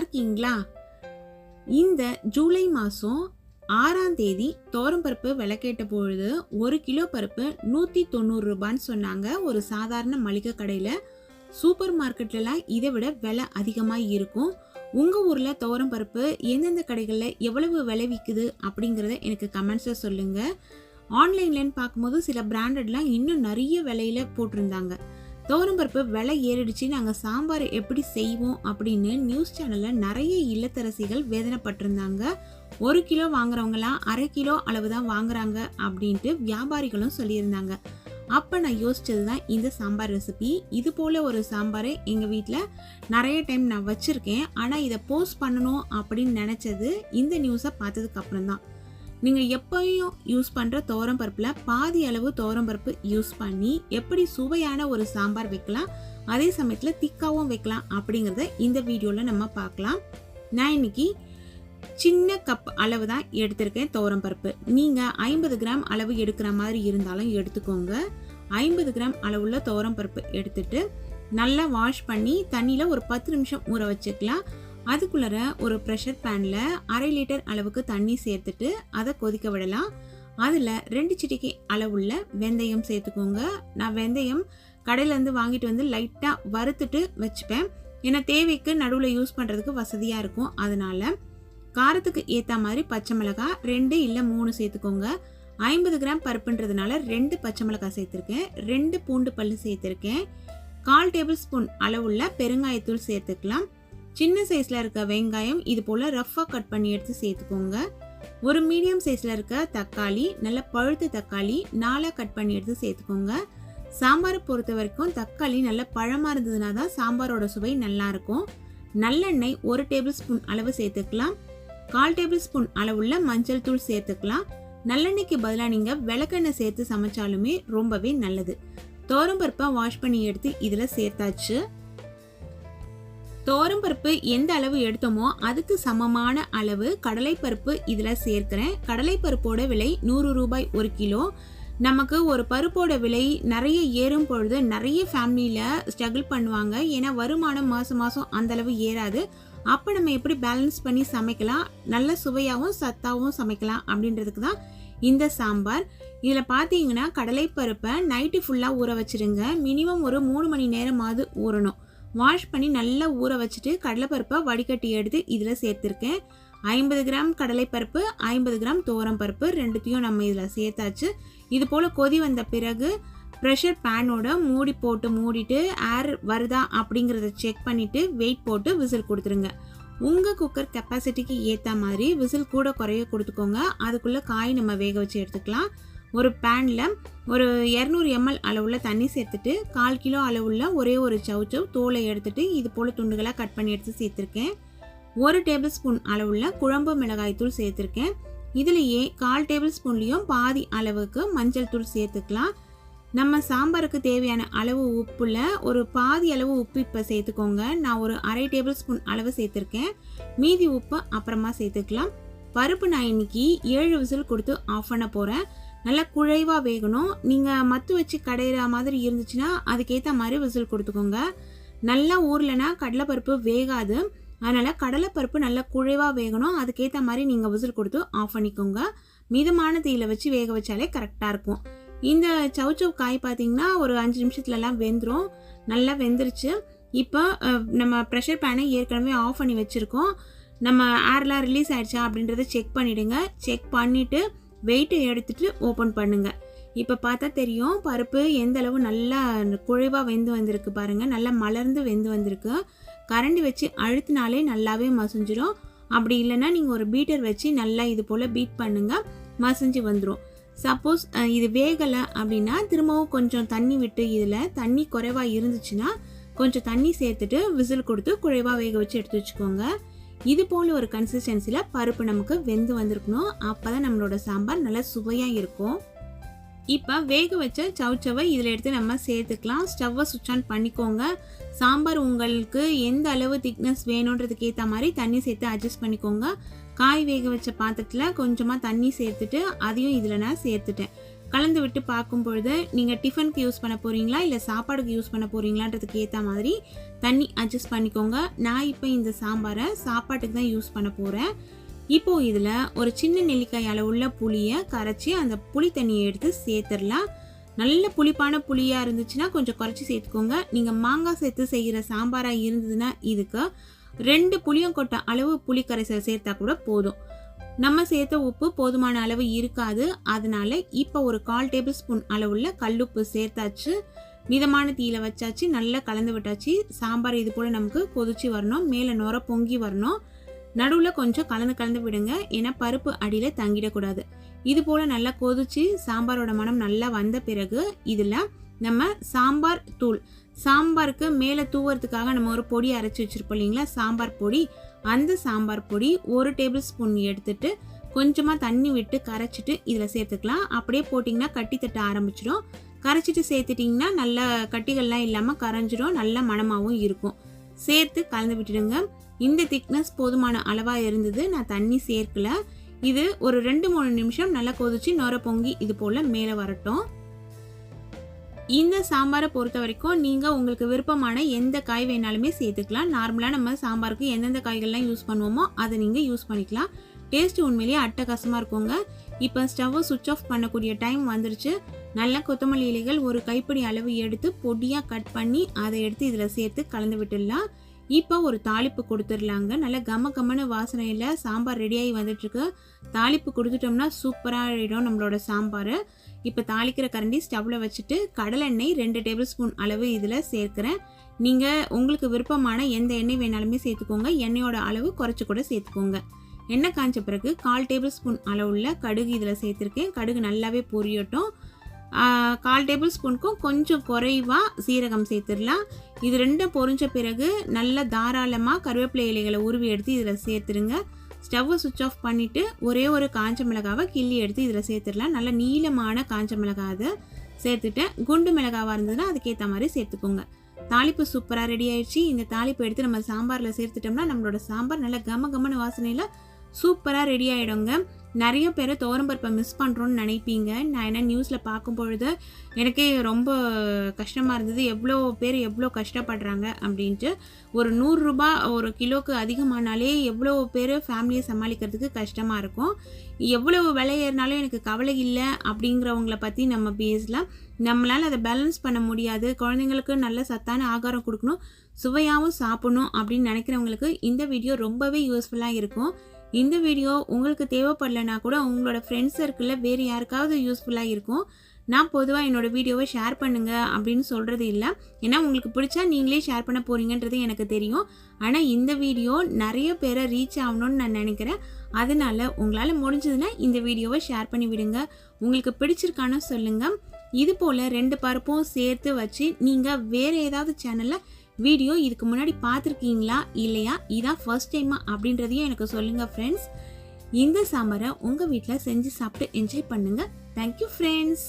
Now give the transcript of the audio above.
இருக்கீங்களா இந்த ஜூலை மாதம் ஆறாம் தேதி பருப்பு விலை கேட்ட பொழுது ஒரு கிலோ பருப்பு நூற்றி தொண்ணூறு ரூபான்னு சொன்னாங்க. ஒரு சாதாரண மளிகை கடையில் சூப்பர் மார்க்கெட்லலாம் இதை விட விலை அதிகமாக இருக்கும். உங்கள் ஊரில் துவரம் பருப்பு எந்தெந்த கடைகளில் எவ்வளவு விலை விற்குது அப்படிங்கிறத எனக்கு கமெண்ட்ஸில் சொல்லுங்கள் ஆன்லைன்லன்னு பார்க்கும்போது சில பிராண்டட்லாம் இன்னும் நிறைய விலையில் போட்டிருந்தாங்க. பருப்பு விலை ஏறிடுச்சு. நாங்கள் சாம்பார் எப்படி செய்வோம் அப்படின்னு நியூஸ் சேனலில் நிறைய இல்லத்தரசிகள் வேதனைப்பட்டிருந்தாங்க. ஒரு கிலோ வாங்குறவங்களாம் அரை கிலோ அளவு தான் வாங்குறாங்க அப்படின்ட்டு வியாபாரிகளும் சொல்லியிருந்தாங்க. அப்போ நான் யோசித்தது தான் இந்த சாம்பார் ரெசிபி இது போல் ஒரு சாம்பார் எங்கள் வீட்டில் நிறைய டைம் நான் வச்சுருக்கேன். ஆனால் இதை போஸ்ட் பண்ணணும் அப்படின்னு நினச்சது இந்த நியூஸை பார்த்ததுக்கப்புறம் தான் நீங்கள் எப்பயும் யூஸ் பண்ணுற தோரம் பருப்பில் பாதி அளவு தோரம் பருப்பு யூஸ் பண்ணி எப்படி சுவையான ஒரு சாம்பார் வைக்கலாம் அதே சமயத்தில் திக்காவும் வைக்கலாம் அப்படிங்கிறத இந்த வீடியோவில் நம்ம பார்க்கலாம். நான் இன்னைக்கு சின்ன கப் அளவு தான் எடுத்திருக்கேன் தோரம் பருப்பு. நீங்கள் ஐம்பது கிராம் அளவு எடுக்கிற மாதிரி இருந்தாலும் எடுத்துக்கோங்க. ஐம்பது கிராம் அளவுள்ள தோரம் பருப்பு எடுத்துட்டு நல்லா வாஷ் பண்ணி தண்ணியில் ஒரு பத்து நிமிஷம் ஊற வச்சுக்கலாம். அதுக்குள்ளார ஒரு ப்ரெஷர் பேனில் அரை லிட்டர் அளவுக்கு தண்ணி சேர்த்துட்டு அதை கொதிக்க விடலாம். அதில் ரெண்டு சிட்டிக்கை அளவுள்ள வெந்தயம் சேர்த்துக்கோங்க. நான் வெந்தயம் கடையிலேருந்து வாங்கிட்டு வந்து லைட்டாக வறுத்துட்டு வச்சுப்பேன். ஏன்னா தேவைக்கு நடுவில் யூஸ் பண்ணுறதுக்கு வசதியாக இருக்கும். அதனால் காரத்துக்கு ஏற்ற மாதிரி பச்சை மிளகாய் ரெண்டு இல்லை மூணு சேர்த்துக்கோங்க. ஐம்பது கிராம் பருப்புன்றதுனால ரெண்டு பச்சை மிளகாய் சேர்த்துருக்கேன். ரெண்டு பூண்டு பல்லு சேர்த்துருக்கேன். கால் டேபிள் ஸ்பூன் அளவுள்ள பெருங்காயத்தூள் சேர்த்துக்கலாம். சின்ன சைஸில் இருக்க வெங்காயம் இது போல் ரஃப்பாக கட் பண்ணி எடுத்து சேர்த்துக்கோங்க. ஒரு மீடியம் சைஸில் இருக்க தக்காளி நல்ல பழுத்த தக்காளி நாலாக கட் பண்ணி எடுத்து சேர்த்துக்கோங்க. சாம்பாரை பொறுத்த வரைக்கும் தக்காளி நல்ல பழமாக இருந்ததுனா தான் சாம்பாரோட சுவை நல்லாயிருக்கும் நல்லெண்ணெய் ஒரு டேபிள் ஸ்பூன் அளவு சேர்த்துக்கலாம். கால் டேபிள் ஸ்பூன் அளவுள்ள மஞ்சள் தூள் சேர்த்துக்கலாம். நல்லெண்ணெய்க்கு பதிலாக நீங்கள் விளக்கெண்ணெய் சேர்த்து சமைச்சாலுமே ரொம்பவே நல்லது. பருப்பை வாஷ் பண்ணி எடுத்து இதில் சேர்த்தாச்சு. பருப்பு எந்த அளவு எடுத்தோமோ அதுக்கு சமமான அளவு கடலைப்பருப்பு இதில் சேர்க்கிறேன். கடலைப்பருப்போட விலை நூறு ரூபாய் ஒரு கிலோ. நமக்கு ஒரு பருப்போட விலை நிறைய ஏறும் பொழுது நிறைய ஃபேமிலியில் ஸ்ட்ரகிள் பண்ணுவாங்க. ஏன்னா வருமானம் மாதம் மாதம் அந்தளவு ஏறாது. அப்போ நம்ம எப்படி பேலன்ஸ் பண்ணி சமைக்கலாம்? நல்ல சுவையாகவும் சத்தாகவும் சமைக்கலாம் அப்படின்றதுக்கு தான் இந்த சாம்பார். இதில் பார்த்தீங்கன்னா கடலைப்பருப்பை நைட்டு ஃபுல்லாக ஊற வச்சுருங்க மினிமம் ஒரு மூணு மணி நேரமாவது ஊறணும். வாஷ் பண்ணி நல்லா ஊற வச்சுட்டு கடலைப்பருப்பை வடிகட்டி எடுத்து இதில் சேர்த்துருக்கேன். ஐம்பது கிராம் கடலைப்பருப்பு ஐம்பது கிராம் தோரம் பருப்பு ரெண்டுத்தையும் நம்ம இதில் சேர்த்தாச்சு. இது போல் கொதி வந்த பிறகு ப்ரெஷர் பேனோட மூடி போட்டு மூடிட்டு ஏர் வருதா அப்படிங்கிறத செக் பண்ணிவிட்டு வெயிட் போட்டு விசில் கொடுத்துருங்க. உங்கள் குக்கர் கெப்பாசிட்டிக்கு ஏற்ற மாதிரி விசில் கூட குறைய கொடுத்துக்கோங்க. அதுக்குள்ளே காய் நம்ம வேக வச்சு எடுத்துக்கலாம். ஒரு பேனில் ஒரு இரநூறு எம்எல் அளவில் தண்ணி சேர்த்துட்டு கால் கிலோ அளவுள்ள ஒரே ஒரு சவுச்சவ் தோலை எடுத்துட்டு இது போல் துண்டுகளாக கட் பண்ணி எடுத்து சேர்த்துருக்கேன். ஒரு டேபிள் ஸ்பூன் அளவுள்ள குழம்பு மிளகாய் தூள் சேர்த்துருக்கேன். இதுலேயே கால் டேபிள் ஸ்பூன்லேயும் பாதி அளவுக்கு மஞ்சள் தூள் சேர்த்துக்கலாம். நம்ம சாம்பாருக்கு தேவையான அளவு உப்புல ஒரு பாதி அளவு உப்பு இப்போ சேர்த்துக்கோங்க. நான் ஒரு அரை டேபிள் ஸ்பூன் அளவு சேர்த்துருக்கேன். மீதி உப்பு அப்புறமா சேர்த்துக்கலாம். பருப்பு நான் இன்னைக்கு ஏழு விசில் கொடுத்து ஆஃப் பண்ண போகிறேன் நல்லா குழைவாக வேகணும். நீங்கள் மத்து வச்சு கடையிற மாதிரி இருந்துச்சுன்னா அதுக்கேற்ற மாதிரி விசில் கொடுத்துக்கோங்க. நல்லா ஊர்லனா கடலைப்பருப்பு வேகாது. அதனால் கடலைப்பருப்பு நல்லா குழைவாக வேகணும். அதுக்கேற்ற மாதிரி நீங்கள் விசில் கொடுத்து ஆஃப் பண்ணிக்கோங்க. மிதமான தீயில வச்சு வேக வச்சாலே கரெக்டாக இருக்கும். இந்த சவுச்சவ் காய் பார்த்தீங்கன்னா ஒரு அஞ்சு நிமிஷத்துலலாம் வெந்துடும் நல்லா வெந்துருச்சு. இப்போ நம்ம ப்ரெஷர் பேனை ஏற்கனவே ஆஃப் பண்ணி வச்சுருக்கோம். நம்ம ஏர்லாம் ரிலீஸ் ஆயிடுச்சா அப்படின்றத செக் பண்ணிவிடுங்க செக் பண்ணிவிட்டு வெயிட்டை எடுத்துகிட்டு ஓப்பன் பண்ணுங்கள் இப்போ பார்த்தா தெரியும் பருப்பு எந்த அளவு நல்லா குழைவாக வெந்து வந்திருக்கு பாருங்கள் நல்லா மலர்ந்து வெந்து வந்திருக்கு. கரண்டி வச்சு அழுத்தினாலே நல்லாவே மசிஞ்சிடும் அப்படி இல்லைன்னா நீங்கள் ஒரு பீட்டர் வச்சு நல்லா இது போல் பீட் பண்ணுங்கள் மசிஞ்சு வந்துடும் சப்போஸ் இது வேகலை அப்படின்னா திரும்பவும் கொஞ்சம் தண்ணி விட்டு இதில் தண்ணி குறைவாக இருந்துச்சுன்னா கொஞ்சம் தண்ணி சேர்த்துட்டு விசில் கொடுத்து குறைவாக வேக வச்சு எடுத்து வச்சுக்கோங்க. இது போல் ஒரு கன்சிஸ்டன்சியில் பருப்பு நமக்கு வெந்து வந்திருக்கணும். அப்போ தான் நம்மளோட சாம்பார் நல்லா சுவையாக இருக்கும். இப்போ வேக வச்ச சவுச்சவை இதில் எடுத்து நம்ம சேர்த்துக்கலாம். ஸ்டவ்வை சுவிட்ச் ஆன் பண்ணிக்கோங்க. சாம்பார் உங்களுக்கு எந்த அளவு திக்னஸ் வேணுன்றதுக்கு ஏற்ற மாதிரி தண்ணி சேர்த்து அட்ஜஸ்ட் பண்ணிக்கோங்க. காய் வேக வச்ச பாத்திரத்தில் கொஞ்சமாக தண்ணி சேர்த்துட்டு அதையும் இதில் நான் சேர்த்துட்டேன். கலந்து விட்டு பார்க்கும் பொழுது நீங்கள் டிஃபனுக்கு யூஸ் பண்ண போகிறீங்களா இல்லை சாப்பாடுக்கு யூஸ் பண்ண போகிறீங்களான்றதுக்கு ஏற்ற மாதிரி தண்ணி அட்ஜஸ்ட் பண்ணிக்கோங்க. நான் இப்போ இந்த சாம்பாரை சாப்பாட்டுக்கு தான் யூஸ் பண்ண போகிறேன் இப்போது இதில் ஒரு சின்ன நெல்லிக்காய் அளவுள்ள புளியை கரைச்சி அந்த புளி தண்ணியை எடுத்து சேர்த்துடலாம். நல்ல புளிப்பான புளியாக இருந்துச்சுன்னா கொஞ்சம் குறைச்சி சேர்த்துக்கோங்க. நீங்கள் மாங்காய் சேர்த்து செய்கிற சாம்பாராக இருந்ததுன்னா இதுக்கு ரெண்டு புளியங்கொட்டை அளவு புளி கரைசல் சேர்த்தா கூட போதும். நம்ம சேர்த்த உப்பு போதுமான அளவு இருக்காது. அதனால இப்போ ஒரு கால் டேபிள் ஸ்பூன் அளவுள்ள கல்லுப்பு சேர்த்தாச்சு. மிதமான தீயில வச்சாச்சு. நல்லா கலந்து விட்டாச்சு. சாம்பார் இது போல் நமக்கு கொதிச்சு வரணும். மேலே நுர பொங்கி வரணும். நடுவில் கொஞ்சம் கலந்து கலந்து விடுங்க. ஏன்னா பருப்பு அடியில் தங்கிடக்கூடாது. இது போல் நல்லா கொதிச்சு சாம்பாரோட மனம் நல்லா வந்த பிறகு இதில் நம்ம சாம்பார் தூள் சாம்பாருக்கு மேலே தூவுறதுக்காக நம்ம ஒரு பொடி அரைச்சி வச்சுருப்போம் இல்லைங்களா? சாம்பார் பொடி. அந்த சாம்பார் பொடி ஒரு டேபிள் ஸ்பூன் எடுத்துட்டு கொஞ்சமாக தண்ணி விட்டு கரைச்சிட்டு இதில் சேர்த்துக்கலாம். அப்படியே போட்டிங்கன்னா கட்டி தட்ட ஆரம்பிச்சிடும். கரைச்சிட்டு சேர்த்துட்டிங்கன்னா நல்ல கட்டிகள்லாம் இல்லாமல் கரைஞ்சிடும். நல்ல மணமாகவும் இருக்கும். சேர்த்து கலந்து விட்டுடுங்க. இந்த திக்னஸ் போதுமான அளவாக இருந்தது. நான் தண்ணி சேர்க்கல. இது ஒரு ரெண்டு மூணு நிமிஷம் நல்லா கொதிச்சு நொர பொங்கி இது போல் மேலே வரட்டும். இந்த சாம்பாரை பொறுத்த வரைக்கும் நீங்கள் உங்களுக்கு விருப்பமான எந்த காய் வேணாலுமே சேர்த்துக்கலாம். நார்மலாக நம்ம சாம்பாருக்கு எந்தெந்த காய்கள்லாம் யூஸ் பண்ணுவோமோ அதை நீங்கள் யூஸ் பண்ணிக்கலாம். டேஸ்ட் உண்மையிலேயே அட்டகாசமாக இருக்குங்க. இப்போ ஸ்டவ்வை சுவிட்ச் ஆஃப் பண்ணக்கூடிய டைம் வந்துருச்சு. நல்ல கொத்தமல்லி இலைகள் ஒரு கைப்பிடி அளவு எடுத்து பொடியாக கட் பண்ணி அதை எடுத்து இதில் சேர்த்து கலந்து விட்டுடலாம். இப்போ ஒரு தாளிப்பு கொடுத்துடலாங்க. நல்ல கம கம்மனு வாசனையில் சாம்பார் ரெடியாகி வந்துட்டுருக்கு. தாளிப்பு கொடுத்துட்டோம்னா சூப்பராக ஆகிடும் நம்மளோட சாம்பார். இப்போ தாளிக்கிற கரண்டி ஸ்டவ்வில் வச்சுட்டு கடலெண்ணெய் ரெண்டு டேபிள் ஸ்பூன் அளவு இதில் சேர்க்குறேன். நீங்கள் உங்களுக்கு விருப்பமான எந்த எண்ணெய் வேணாலுமே சேர்த்துக்கோங்க. எண்ணெயோட அளவு குறைச்சி கூட சேர்த்துக்கோங்க. எண்ணெய் காய்ச்ச பிறகு கால் டேபிள் ஸ்பூன் அளவுள்ள கடுகு இதில் சேர்த்துருக்கேன். கடுகு நல்லாவே பொரியட்டும். கால் டேபிள் ஸ்பூனுக்கும் கொஞ்சம் குறைவாக சீரகம் சேர்த்துடலாம். இது ரெண்டும் பொரிஞ்ச பிறகு நல்ல தாராளமாக கருவேப்பிலை இலைகளை உருவி எடுத்து இதில் சேர்த்துருங்க. ஸ்டவ்வை சுவிட்ச் ஆஃப் பண்ணிவிட்டு ஒரே ஒரு காஞ்ச மிளகாவை கிள்ளி எடுத்து இதில் சேர்த்துடலாம். நல்ல நீளமான காஞ்ச மிளகாய் அதை சேர்த்துட்டேன் குண்டு மிளகாவாக இருந்ததுன்னா அதுக்கேற்ற மாதிரி சேர்த்துக்கோங்க. தாளிப்பு சூப்பராக ரெடி ஆயிடுச்சு. இந்த தாளிப்பு எடுத்து நம்ம சாம்பாரில் சேர்த்துட்டோம்னா நம்மளோட சாம்பார் நல்லா கம கமன வாசனையில் சூப்பராக ரெடி ஆகிடுங்க நிறைய பேர் துவரம்பருப்பை மிஸ் பண்ணுறோன்னு நினைப்பீங்க. நான் என்ன நியூஸில் பார்க்கும் பொழுது எனக்கே ரொம்ப கஷ்டமாக இருந்தது. எவ்வளோ பேர் எவ்வளோ கஷ்டப்படுறாங்க அப்படின்ட்டு ஒரு நூறுரூபா ஒரு கிலோக்கு அதிகமானாலே எவ்வளோ பேர் ஃபேமிலியை சமாளிக்கிறதுக்கு கஷ்டமாக இருக்கும். எவ்வளோ விலை ஏறினாலும் எனக்கு கவலை இல்லை அப்படிங்கிறவங்கள பற்றி நம்ம பேசலாம். நம்மளால் அதை பேலன்ஸ் பண்ண முடியாது. குழந்தைங்களுக்கு நல்ல சத்தான ஆகாரம் கொடுக்கணும் சுவையாகவும் சாப்பிடணும் அப்படின்னு நினைக்கிறவங்களுக்கு இந்த வீடியோ ரொம்பவே யூஸ்ஃபுல்லாக இருக்கும். இந்த வீடியோ உங்களுக்கு தேவைப்படலைன்னா கூட உங்களோட ஃப்ரெண்ட்ஸ் சர்க்கிளில் வேறு யாருக்காவது யூஸ்ஃபுல்லாக இருக்கும். நான் பொதுவாக என்னோடய வீடியோவை ஷேர் பண்ணுங்கள் அப்படின்னு சொல்கிறது இல்லை. ஏன்னா உங்களுக்கு பிடிச்சா நீங்களே ஷேர் பண்ண போகிறீங்கன்றது எனக்கு தெரியும். ஆனால் இந்த வீடியோ நிறைய பேரை ரீச் ஆகணும்னு நான் நினைக்கிறேன். அதனால் உங்களால் முடிஞ்சதுன்னா இந்த வீடியோவை ஷேர் பண்ணி விடுங்க. உங்களுக்கு பிடிச்சிருக்கான்னு சொல்லுங்கள் இது போல் ரெண்டு பருப்பும் சேர்த்து வச்சு நீங்கள் வேறு ஏதாவது சேனலில் வீடியோ இதுக்கு முன்னாடி பார்த்துருக்கீங்களா? இல்லையா? இதான் ஃபர்ஸ்ட் டைமா அப்படின்றதையும் எனக்கு சொல்லுங்கள் ஃப்ரெண்ட்ஸ் இந்த சாம்பாரை உங்கள் வீட்டில் செஞ்சு சாப்பிட்டு என்ஜாய் பண்ணுங்கள் தேங்க்யூ ஃப்ரெண்ட்ஸ்